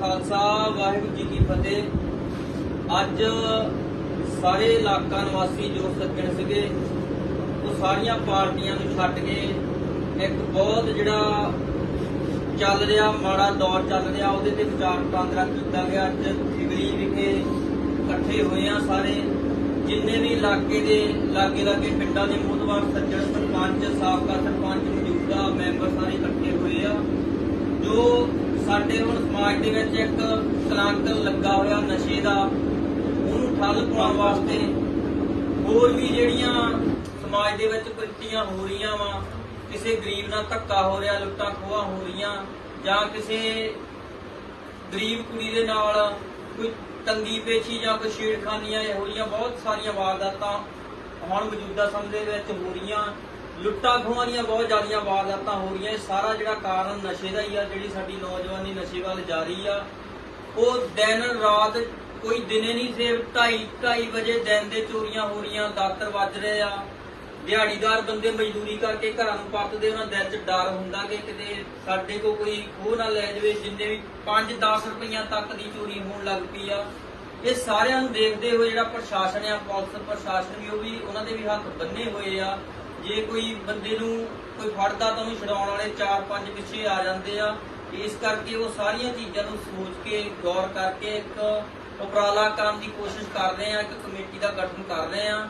ਖਾਲਸਾ, ਵਾਹਿਗੁਰੂ ਜੀ ਕੀ ਫਤਿਹ। ਅੱਜ ਸਾਰੇ ਇਲਾਕਾ ਨਿਵਾਸੀ ਜੋ ਸੱਜਣ ਸੀਗੇ। ਉਹ ਸਾਰੀਆਂ ਪਾਰਟੀਆਂ ਨੂੰ ਛੱਡ ਕੇ ਇੱਕ ਬਹੁਤ ਜਿਹੜਾ ਚੱਲ ਰਿਹਾ, ਮਾੜਾ ਦੌਰ ਚੱਲ ਰਿਹਾ, ਉਹਦੇ ਤੇ ਵਿਚਾਰ ਵਟਾਂਦਰਾ ਕੀਤਾ ਗਿਆ। ਅੱਜ ਫਿਗਰੀ ਵਿਖੇ ਇਕੱਠੇ ਹੋਏ ਆ ਸਾਰੇ। ਜਿੰਨੇ ਵੀ ਇਲਾਕੇ ਦੇ ਲਾਗੇ ਲਾਗੇ ਪਿੰਡਾਂ ਦੇ ਮੋਹਤਵਾਰ ਸੱਜਣ, ਸਰਪੰਚ, ਸਾਬਕਾ ਸਰਪੰਚ ਮੌਜੂਦਾ ਮੈਂਬਰ ਸਾਰੇ ਇਕੱਠੇ ਹੋਏ ਆ ਜੋ ਸਾਡੇ ਹੁਣ ਸਮਾਜ ਦੇ ਵਿੱਚ ਇੱਕ ਕਲੰਕ ਲੱਗਾ ਹੋਇਆ ਨਸ਼ੇ ਦਾ, ਉਹਨੂੰ ਠੱਲ ਪਾਉਣ ਵਾਸਤੇ ਹੋਰ ਵੀ ਜਿਹੜੀਆਂ ਸਮਾਜ ਦੇ ਵਿੱਚ ਕੁਰੀਤੀਆਂ ਹੋ ਰਹੀਆਂ ਵਾ, ਕਿਸੇ ਗਰੀਬ ਨਾਲ ਧੱਕਾ ਹੋ ਰਿਹਾ, ਲੁੱਟਾਂ ਖੋਹਾਂ ਹੋ ਰਹੀਆਂ, ਜਾਂ ਕਿਸੇ ਗਰੀਬ ਕੁੜੀ ਦੇ ਨਾਲ ਕੋਈ ਤੰਗੀ ਪੇਚੀ ਜਾਂ ਕੋਈ ਛੇੜਖਾਨੀਆਂ ਇਹੋ ਜਿਹੀਆਂ ਬਹੁਤ ਸਾਰੀਆਂ ਵਾਰਦਾਤਾਂ ਹੁਣ ਮੌਜੂਦਾ ਸਮੇਂ ਦੇ ਵਿੱਚ ਹੋ ਰਹੀਆਂ। ਲੁੱਟਾਂ ਖੋਹਾਂ ਦੀਆਂ ਬਹੁਤ ਜ਼ਿਆਦੀਆਂ ਵਾਰਦਾਤਾਂ ਹੋ ਰਹੀਆਂ। ਇਹ ਸਾਰਾ ਜਿਹੜਾ ਕਾਰਨ ਨਸ਼ੇ ਦਾ ਹੀ ਆ, ਜਿਹੜੀ ਸਾਡੀ ਨੌਜਵਾਨੀ ਨਸ਼ੇ ਵੱਲ ਜਾ ਰਹੀ ਆ। ਉਹ ਦਿਨ ਰਾਤ ਕੋਈ ਦਿਨੇ ਨਹੀਂ ਸੇ 2:30 2:30 ਵਜੇ ਦਿਨ ਦੇ ਚੋਰੀਆਂ ਹੋ ਰਹੀਆਂ, ਦਾਤਰ ਵੱਜ ਰਹੇ ਆ। ਦਿਹਾੜੀਦਾਰ ਬੰਦੇ ਮਜ਼ਦੂਰੀ ਕਰਕੇ ਘਰਾਂ ਨੂੰ ਪਰਤਦੇ, ਉਹਨਾਂ ਦਿਲ 'ਚ ਡਰ ਹੁੰਦਾ ਕਿ ਕਿਤੇ ਸਾਡੇ ਕੋ ਕੋਈ ਖੋਹ ਨਾ ਲੈ ਜਾਵੇ, ਜਿੰਨੇ ਵੀ 5-10 ਰੁਪਈਆ ਤੱਕ ਦੀ ਚੋਰੀ ਹੋਣ ਲੱਗ ਪਈ ਆ। ਇਹ ਸਾਰਿਆਂ ਨੂੰ ਦੇਖਦੇ ਹੋਏ ਜਿਹੜਾ ਪ੍ਰਸ਼ਾਸਨ ਆ, ਪੁਲਿਸ ਪ੍ਰਸ਼ਾਸਨ ਵੀ, ਉਹ ਵੀ ਉਹਨਾਂ ਦੇ ਵੀ ਹੱਥ ਬੰਨੇ ਹੋਏ ਆ। ਜੇ ਕੋਈ ਬੰਦੇ ਨੂੰ ਕੋਈ ਫੜਦਾ ਤਾਂ ਉਹਨੂੰ ਛਡਾਉਣ ਵਾਲੇ 4-5 ਪਿੱਛੇ ਆ ਜਾਂਦੇ ਆ। ਇਸ ਕਰਕੇ ਉਹ ਸਾਰੀਆਂ ਚੀਜ਼ਾਂ ਨੂੰ ਸੋਚ ਕੇ, ਗੌਰ ਕਰਕੇ ਇੱਕ ਉਪਰਾਲਾ ਕਰਨ ਦੀ ਕੋਸ਼ਿਸ਼ ਕਰ ਰਹੇ ਆ, ਇੱਕ ਕਮੇਟੀ ਦਾ ਗਠਨ ਕਰ ਰਹੇ ਆ।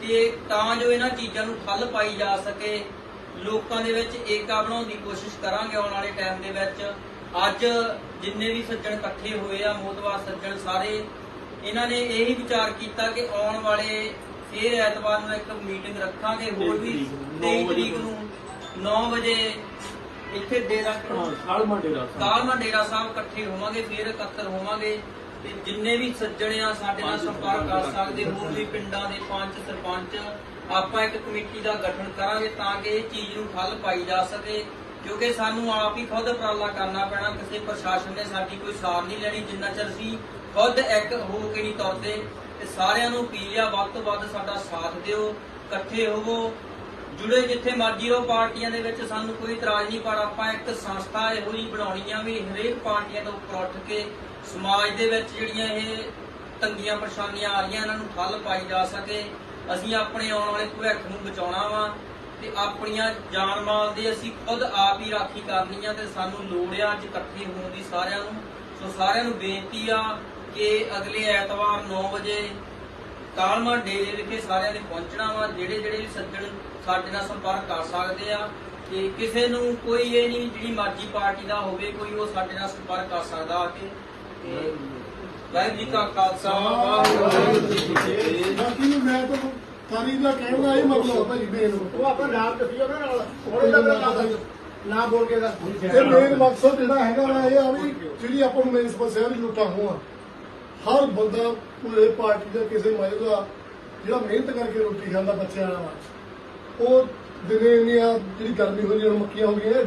ਤੇ ਤਾਂ ਜੋ ਇਹਨਾਂ ਚੀਜ਼ਾਂ ਨੂੰ ਠੱਲ ਪਾਈ ਜਾ ਸਕੇ, ਲੋਕਾਂ ਦੇ ਵਿੱਚ ਏਕਾ ਬਣਾਉਣ ਦੀ ਕੋਸ਼ਿਸ਼ ਕਰਾਂਗੇ ਆਉਣ ਵਾਲੇ ਟਾਈਮ ਦੇ ਵਿੱਚ। ਅੱਜ ਜਿੰਨੇ ਵੀ ਸੱਜਣ ਇਕੱਠੇ ਹੋਏ ਆ ਮੋਤਵਾਰ ਸੱਜਣ ਸਾਰੇ, ਇਹਨਾਂ ਨੇ ਇਹੀ ਵਿਚਾਰ ਕੀਤਾ ਕਿ ਆਉਣ ਵਾਲੇ ਫੇਰ ਐਤਵਾਰ ਨੂੰ ਇੱਕ ਮੀਟਿੰਗ ਰੱਖਾਂਗੇ ਹੋਰ ਵੀ 23 ਤਰੀਕ ਨੂੰ 9 ਵਜੇ ਇੱਥੇ ਡੇਰਾ ਕਾਲਮਾ ਡੇਰਾ ਕਾਲਮਾ ਡੇਰਾ ਸਾਹਿਬ। ਇਕੱਠੇ ਹੋਵਾਂਗੇ ਫੇਰ ਇਕੱਤਰ ਹੋਵਾਂਗੇ। ਤੇ ਜਿੰਨੇ ਵੀ ਸੱਜਣ ਆ ਸਾਡੇ ਨਾਲ ਸੰਪਰਕ ਕਰ ਸਕਦੇ ਹੋਰ ਵੀ ਪਿੰਡਾਂ ਦੇ ਪੰਚ ਸਰਪੰਚ ਆਪਾਂ ਇੱਕ ਕਮੇਟੀ ਦਾ ਗਠਨ ਕਰਾਂਗੇ ਤਾਂ ਕਿ ਇਹ ਚੀਜ਼ ਨੂੰ ਠੱਲ ਪਾਈ ਜਾ ਸਕੇ ਕਿਉਂਕਿ ਸਾਨੂੰ ਆਪ ਹੀ ਖੁਦ ਉਪਰਾਲਾ ਕਰਨਾ ਪੈਣਾ ਕਿਸੇ ਪ੍ਰਸ਼ਾਸਨ ਨੇ ਸਾਡੀ ਕੋਈ ਸਾਰ ਨਹੀਂ ਲੈਣੀ ਜਿੰਨਾ ਚਿਰ ਅਸੀਂ ਖੁਦ ਇੱਕ ਹੋ ਕੇ ਨਹੀਂ ਤੁਰਦੇ ਤੇ ਸਾਰਿਆਂ ਨੂੰ ਅਪੀਲ ਆ ਵੱਧ ਤੋਂ ਵੱਧ ਸਾਡਾ ਸਾਥ ਦਿਓ, ਇਕੱਠੇ ਹੋਵੋ, ਜੁੜੇ ਜਿੱਥੇ ਮਰਜ਼ੀ ਰਹੋ, ਪਾਰਟੀਆਂ ਦੇ ਵਿੱਚ ਸਾਨੂੰ ਕੋਈ ਇਤਰਾਜ਼ ਨਹੀਂ, ਪਰ ਆਪਾਂ ਇੱਕ ਸੰਸਥਾ ਇਹੋ ਜਿਹੀ ਬਣਾਉਣੀ ਆ ਵੀ ਹਰੇਕ ਪਾਰਟੀਆਂ ਤੋਂ ਉੱਪਰ ਉੱਠ ਕੇ ਸਮਾਜ ਦੇ ਵਿੱਚ ਜਿਹੜੀਆਂ ਇਹ ਤੰਗੀਆਂ ਪਰੇਸ਼ਾਨੀਆਂ ਆ ਰਹੀਆਂ, ਇਹਨਾਂ ਨੂੰ ਠੱਲ ਪਾਈ ਜਾ ਸਕੇ। ਅਸੀਂ ਆਪਣੇ ਆਉਣ ਵਾਲੇ ਭਵਿੱਖ ਨੂੰ ਬਚਾਉਣਾ ਵਾ ਤੇ ਆਪਣੀਆਂ ਜਾਨ ਮਾਲ ਦੀ ਅਸੀਂ ਖੁਦ ਆਪ ਹੀ ਰਾਖੀ ਕਰਨੀ ਆ ਤੇ ਸਾਨੂੰ ਲੋੜ ਆ ਅੱਜ ਇਕੱਠੇ ਹੋਣ ਦੀ ਸਾਰਿਆਂ ਨੂੰ। ਸੋ ਸਾਰਿਆਂ ਨੂੰ ਬੇਨਤੀ ਆ ਕਿ ਅਗਲੇ ਐਤਵਾਰ 9 ਵਜੇ ਕਾਲਮਾ ਡੇਰੇ ਵਿਖੇ ਸਾਰਿਆਂ ਨੇ ਪਹੁੰਚਣਾ ਵਾ ਜਿਹੜੇ ਜਿਹੜੇ ਵੀ ਸੱਜਣ ਸਾਡੇ ਨਾਲ ਸੰਪਰਕ ਕਰ ਸਕਦੇ ਆ ਤੇ ਕਿਸੇ ਨੂੰ ਕੋਈ ਇਹ ਨਹੀਂ ਜਿਹੜੀ ਮਰਜ਼ੀ ਪਾਰਟੀ ਦਾ ਹੋਵੇ ਕੋਈ ਉਹ ਸਾਡੇ ਨਾਲ ਸੰਪਰਕ ਕਰ ਸਕਦਾ ਆ ਕੇ। ਤੇ ਵਾਹਿਗੁਰੂ ਜੀ ਕਾ ਖਾਲਸਾ ਵਾਹਿਗੁਰੂ ਜੀ ਕੀ ਫਤਿਹ। ਬਾਕੀ ਮੈਂ ਤਾਂ ਸਾਰੀ ਦਾ ਕਹਿਣ ਦਾ ਇਹ ਮਤਲਬ ਭਾਈ ਮੇਨ ਉਹ। ਆਪਾਂ ਨਾਮ ਦੱਸਿਓ ਨਾ ਨਾਲ ਉਹਦੇ ਦਾ ਨਾਮ ਨਾ ਬੋਲ ਕੇ ਦਾ ਇਹ ਮੇਨ ਮਕਸਦ ਜਿਹੜਾ ਹੈਗਾ ਵਾ ਇਹ ਆ ਵੀ ਜਿਹੜੀ ਆਪਾਂ ਨੂੰ ਮੇਨ ਸਮੱਸਿਆ ਵੀ ਲੁੱਟਾਂ ਹੋਆ ਹਰ ਬੰਦਾ ਪੂਰੇ ਪਾਰਟੀ ਦਾ ਕਿਸੇ ਮਜੇ ਦਾ ਜਿਹੜਾ ਮਿਹਨਤ ਕਰਕੇ ਰੋਟੀ ਖਾਂਦਾ ਬੱਚਿਆਂ ਨਾਲ। ਉਹ ਦਿਨੇ ਇੰਨੀਆਂ ਜਿਹੜੀ ਗਰਮੀ ਹੋ ਰਹੀ ਹੁਣ ਮੱਕੀਆਂ ਹੋ ਗਈਆਂ